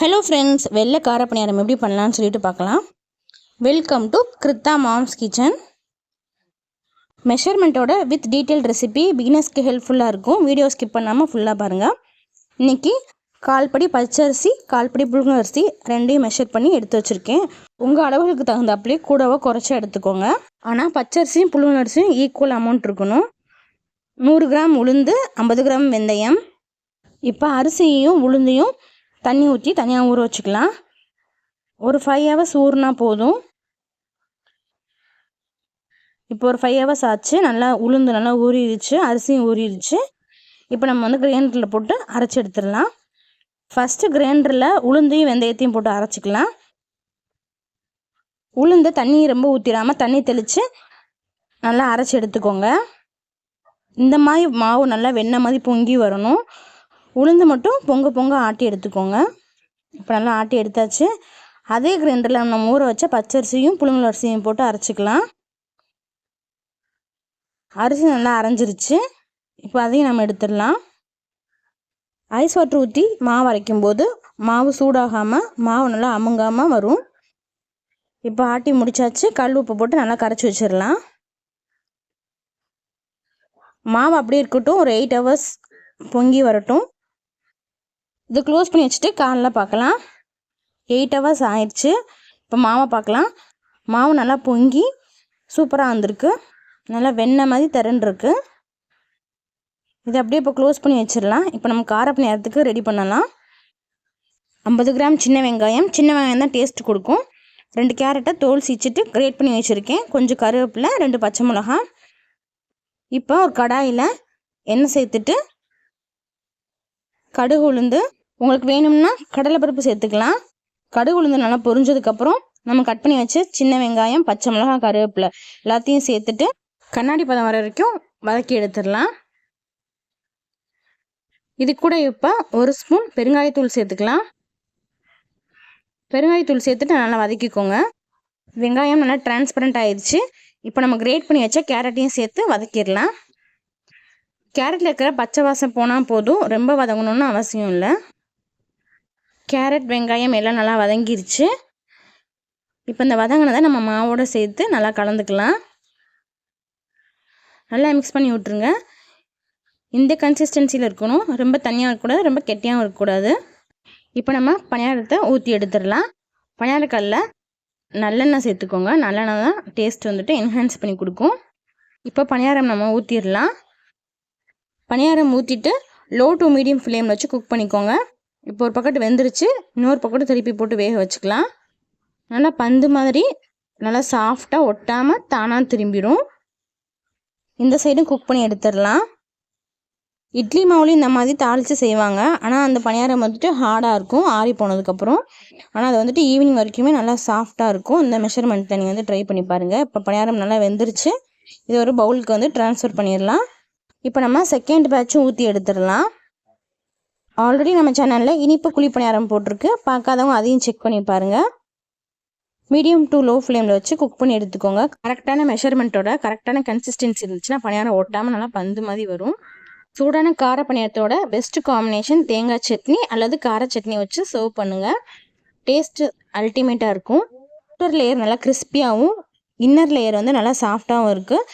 Hello friends வெள்ளை கார பணியாரம் எப்படி பண்ணலான்னு சொல்லிட்டு பார்க்கலாம். Welcome to Krutha moms kitchen மெஷர்மெண்ட்டோட with detail recipe பிகினர்ஸ்க்கு ஹெல்ப்ஃபுல்லாக இருக்கும். வீடியோ ஸ்கிப் பண்ணாமல் ஃபுல்லாக பாருங்கள் இன்றைக்கி கால்படி பச்சரிசி கால்படி புழுங்கரிசி ரெண்டையும் மெஷர் பண்ணி எடுத்து வச்சுருக்கேன். உங்கள் அளவுகளுக்கு தகுந்தாப்புலேயே கூடவோ குறைச்சி எடுத்துக்கோங்க. ஆனால் பச்சரிசியும் புழுங்கரிசியும் ஈக்குவல் அமௌண்ட் இருக்கணும். நூறு கிராம் உளுந்து ஐம்பது கிராம் வெந்தயம். இப்போ அரிசியையும் உளுந்தையும் தண்ணி ஊற்றி தனியாக ஊற வச்சுக்கலாம். ஒரு ஃபைவ் ஹவர்ஸ் ஊறினா போதும். இப்போ ஒரு ஃபைவ் ஹவர்ஸ் ஆச்சு. நல்லா உளுந்து நல்லா ஊறிடுச்சு. அரிசியும் ஊறிடுச்சு. இப்போ நம்ம வந்து கிரைண்டரில் போட்டு அரைச்சி எடுத்துடலாம். ஃபஸ்ட்டு கிரைண்டரில் உளுந்தையும் வெந்தயத்தையும் போட்டு அரைச்சிக்கலாம். உளுந்து தண்ணி ரொம்ப ஊற்றிடாமல் தண்ணி தெளித்து நல்லா அரைச்சி எடுத்துக்கோங்க. இந்த மாதிரி மாவு நல்லா வெண்ணெய் மாதிரி பொங்கி வரணும். உளுந்து மட்டும் பொங்க பொங்க ஆட்டி எடுத்துக்கோங்க. இப்போ நல்லா ஆட்டி எடுத்தாச்சு. அதே கிரைண்டரில் நம்ம ஊற வச்ச பச்சரிசியும் புழுங்கல் அரிசியும் போட்டு அரைச்சிக்கலாம். அரிசி நல்லா அரைஞ்சிருச்சு. இப்போ அதையும் நம்ம எடுத்துடலாம். ஐஸ் வாட்டர் ஊற்றி மாவு அரைக்கும் போது மாவு சூடாகாமல் மாவு நல்லா அமுங்காமல் வரும். இப்போ ஆட்டி முடிச்சாச்சு. கல் உப்பு போட்டு நல்லா கரைச்சி வச்சிடலாம். மாவு அப்படியே இருக்கட்டும். ஒரு எயிட் ஹவர்ஸ் பொங்கி வரட்டும். இது க்ளோஸ் பண்ணி வச்சுட்டு காலைல பார்க்கலாம். எயிட் ஹவர்ஸ் ஆயிடுச்சு. இப்போ மாவை பார்க்கலாம். மாவு நல்லா பொங்கி சூப்பராக வந்திருக்கு. நல்லா வெண்ணெய் மாதிரி திரண்டுருக்கு. இது அப்படியே இப்போ க்ளோஸ் பண்ணி வச்சிடலாம். இப்போ நம்ம காரப்பு நேரத்துக்கு ரெடி பண்ணலாம். ஐம்பது கிராம் சின்ன வெங்காயம். சின்ன வெங்காயம் தான் டேஸ்ட் கொடுக்கும். ரெண்டு கேரட்டை தோல் சீச்சிட்டு கிரேட் பண்ணி வச்சுருக்கேன். கொஞ்சம் கருவேப்பிலை ரெண்டு பச்சை மிளகா. இப்போ ஒரு கடாயில் எண்ணெய் சேர்த்துட்டு கடுகு உளுந்து உங்களுக்கு வேணும்னா கடலைப்பருப்பு சேர்த்துக்கலாம். கடுகு உளுந்து நல்லா பொரிஞ்சதுக்கப்புறம் நம்ம கட் பண்ணி வச்சு சின்ன வெங்காயம் பச்சை மிளகா கருவேப்பிலை எல்லாத்தையும் சேர்த்துட்டு கண்ணாடி பதம் வர வரைக்கும் வதக்கி எடுத்துடலாம். இது கூட இப்போ ஒரு ஸ்பூன் பெருங்காயத்தூள் சேர்த்துக்கலாம். பெருங்காயத்தூள் சேர்த்துட்டு நல்லா வதக்கிக்கோங்க. வெங்காயம் நல்லா டிரான்ஸ்பரண்ட் ஆயிடுச்சு இப்போ நம்ம கிரேட் பண்ணி வச்ச கேரட்டையும் சேர்த்து வதக்கிடலாம். கேரட்டில் இருக்கிற பச்சை வாசம் போனால் போதும். ரொம்ப வதங்கணும்னு அவசியம் இல்லை. கேரட் வெங்காயம் எல்லாம் நல்லா வதங்கிருச்சு. இப்போ இந்த வதங்கினதை நம்ம மாவோடு சேர்த்து நல்லா கலந்துக்கலாம். நல்லா மிக்ஸ் பண்ணி விட்ருங்க இந்த கன்சிஸ்டன்சியில் இருக்கணும். ரொம்ப தனியாக இருக்கக்கூடாது ரொம்ப கெட்டியாகவும் இருக்கக்கூடாது. இப்போ நம்ம பணியாரத்தை ஊற்றி எடுத்துடலாம். பணியாரக்கல்ல நல்லெண்ணெய் சேர்த்துக்கோங்க. நல்லெண்ணெய் தான் டேஸ்ட் வந்துட்டு என்ஹான்ஸ் பண்ணி கொடுக்கும். இப்போ பணியாரம் நம்ம ஊற்றிடலாம் பணியாரம் ஊற்றிட்டு லோ டு மீடியம் ஃப்ளேமில் வச்சு குக் பண்ணிக்கோங்க. இப்போ ஒரு பக்கெட் வெந்துருச்சு. இன்னொரு பக்கெட்டு திருப்பி போட்டு வேக வச்சுக்கலாம். நல்லா பந்து மாதிரி நல்லா சாஃப்டாக ஒட்டாமல் தானாக திரும்பிடும். இந்த சைடும் குக் பண்ணி எடுத்துடலாம். இட்லி மாவுலேயும் இந்த மாதிரி தாளித்து செய்வாங்க. ஆனால் அந்த பணியாரம் வந்துட்டு ஹார்டாக இருக்கும். ஆறி போனதுக்கப்புறம் ஆனால் அது வந்துட்டு ஈவினிங் வரைக்குமே நல்லா சாஃப்டாக இருக்கும். இந்த மெஷர்மெண்ட்டில் நீங்கள் வந்து ட்ரை பண்ணி பாருங்கள் இப்போ பணியாரம் நல்லா வெந்துருச்சு. இது ஒரு பவுலுக்கு வந்து ட்ரான்ஸ்ஃபர் பண்ணிடலாம். இப்போ நம்ம செகண்ட் பேட்சும் ஊற்றி எடுத்துடலாம். ஆல்ரெடி நம்ம சேனலில் இனிப்பு குழிப்பணியாரம் போட்டிருக்கு. பார்க்காதவங்க அதையும் செக் பண்ணி பாருங்கள் மீடியம் டு லோ ஃப்ளேமில் வச்சு குக் பண்ணி எடுத்துக்கோங்க. கரெக்டான மெஷர்மெண்ட்டோட கரெக்டான கன்சிஸ்டன்சி இருந்துச்சுன்னா பணியாரம் ஓட்டாமல் நல்லா பந்து மாதிரி வரும். சூடான கார பணியாரத்தோட பெஸ்ட் காம்பினேஷன் தேங்காய் சட்னி அல்லது கார சட்னி வச்சு சர்வ் பண்ணுங்கள் டேஸ்ட்டு அல்டிமேட்டாக இருக்கும். அவுட்டர் லேயர் நல்லா கிறிஸ்பியாகவும் இன்னர் லேயர் வந்து நல்லா சாஃப்டாகவும் இருக்குது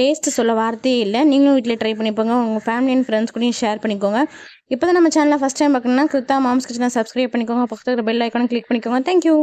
டேஸ்ட்டு சொல்ல வார்த்தையே இல்லை. நீங்களும் வீட்டில் ட்ரை பண்ணிப்போங்க உங்கள் ஃபேமிலி அண்ட் ஃப்ரெண்ட்ஸ் கூடயும் ஷேர் பண்ணிக்கோங்க. இப்போ தான் நம்ம சேனலில் ஃபஸ்ட் டைம் பார்க்கணுன்னா கிருத்தா மாம்ஸ் கிச்சனை சப்ஸ்கிரைப் பண்ணிக்கோங்க. பக்கத்தில் பெல் ஐக்கானும் கிளிக் பண்ணிக்கோங்க. Thank you